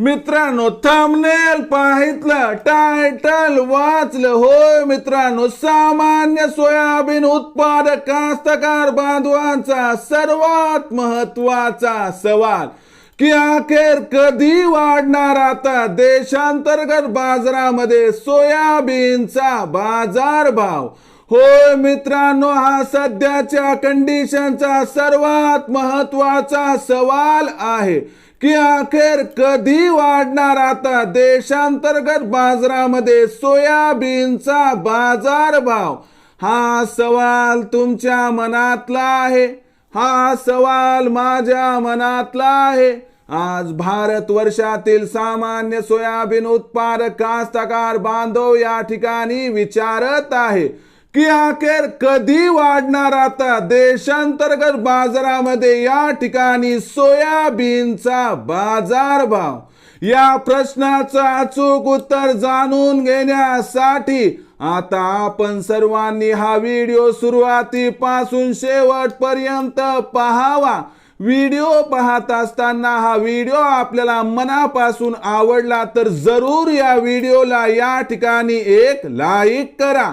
मित्रांनो thumbnail पाहितलं title वाचलं. होय मित्रांनो सामान्य सोयाबीन उत्पादक कास्तकार बांधवांचा सर्वात महत्त्वाचा सवाल की अखेर कधी वाढणार आता देशांतर्गत बाजारामध्ये सोयाबीनचा बाजारभाव? होय मित्रांनो हा सध्याच्या कंडिशनचा सर्वात महत्त्वाचा सवाल आहे. की अखेर कधी वाढणार आता देशांतर्गत बाजारामध्ये सोयाबीनचा बाजारभाव? हा सवाल तुमच्या मनातला आहे. हा सवाल माझ्या मनातला आहे. आज भारत वर्षातील सामान्य सोयाबीन उत्पादक कास्तकार बांधव या ठिकाणी विचारत आहे. की अखेर कधी वाढणार आता? देशांतर्गत बाजारामध्ये या ठिकाणी सोयाबीनचा बाजारभाव. या प्रश्नाचं अचूक उत्तर जाणून घेण्यासाठी आता आपण सर्वांनी हा व्हिडिओ सुरुवातीपासून शेवटपर्यंत पहावा. व्हिडिओ पाहत असताना हा व्हिडिओ आपल्याला मनापासून आवडला तर जरूर या व्हिडिओला या ठिकाणी एक लाईक करा.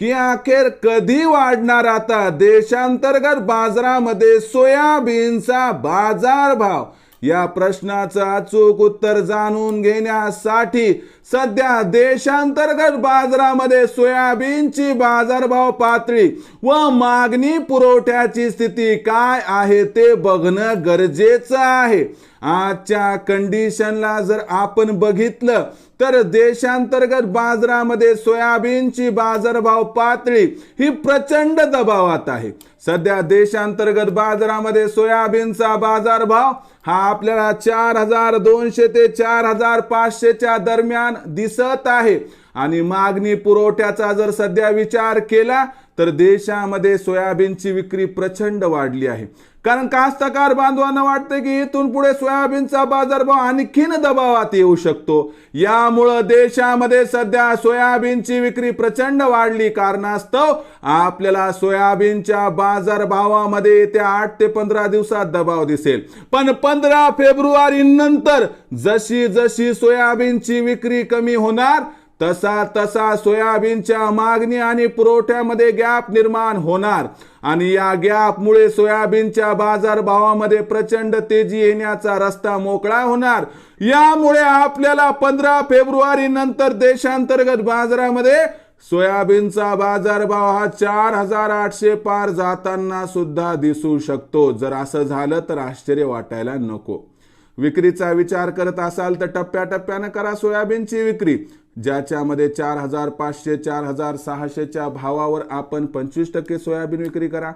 की अखेर कधी वाढणार आता? देशांतर्गत बाजारामध्ये सोयाबीनचा बाजारभाव. या प्रश्नाचं अचूक उत्तर जाणून घेण्यासाठी सध्या देशांतर्गत बाजारामध्ये सोयाबीनची बाजारभाव पातळी व मागणी पुरवठ्याची स्थिती काय आहे ते बघणं गरजेचं आहे. आजच्या कंडिशनला जर आपण बघितलं तर देशांतर्गत बाजारामध्ये सोयाबीनची बाजारभाव पातळी ही प्रचंड दबावात आहे. सध्या देशांतर्गत बाजारामध्ये सोयाबीनचा बाजारभाव हा आपल्याला चार हजार दोनशे ते चार हजार पाचशेच्या दरम्यान दिसत आहे. आणि मागणी पुरवठ्याचा जर सध्या विचार केला तर देशामध्ये सोयाबीनची विक्री प्रचंड वाढली आहे. कारण कास्तकार बांधवांना वाटतं की इथून पुढे सोयाबीनचा बाजारभाव आणखीन दबावात येऊ शकतो. यामुळं देशामध्ये सध्या सोयाबीनची विक्री प्रचंड वाढली कारणास्तव आपल्याला सोयाबीनच्या बाजारभावामध्ये येत्या आठ ते पंधरा दिवसात दबाव दिसेल. पण पंधरा फेब्रुवारी नंतर जशी जशी सोयाबीनची विक्री कमी होणार तसा तसा सोयाबीनच्या मागणी आणि पुरवठ्यामध्ये गॅप निर्माण होणार. आणि या गॅपमुळे सोयाबीनच्या बाजारभावामध्ये प्रचंड तेजी येण्याचा रस्ता मोकळा होणार. यामुळे आपल्याला पंधरा फेब्रुवारी नंतर देशांतर्गत बाजारामध्ये सोयाबीनचा बाजारभाव हा चार हजार आठशे पार जाताना सुद्धा दिसू शकतो. जर असं झालं तर आश्चर्य वाटायला नको. विक्रीचा विचार करत असाल तर टप्प्याटप्प्यानं करा सोयाबीनची विक्री. ज्याच्यामध्ये चार हजार पाचशे चार हजार सहाशेच्या भावावर आपण पंचवीस टक्के सोयाबीन विक्री करा.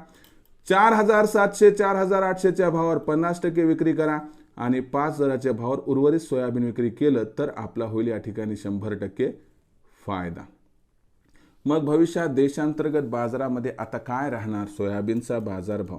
चार हजार सातशे चार हजार आठशेच्या भावावर पन्नास टक्के विक्री करा. आणि पाच हजाराच्या भावावर उर्वरित सोयाबीन विक्री केलं तर आपला होईल या ठिकाणी शंभर टक्के फायदा. मग भविष्यात देशांतर्गत बाजारामध्ये आता काय राहणार? सोयाबीनचा बाजारभाव.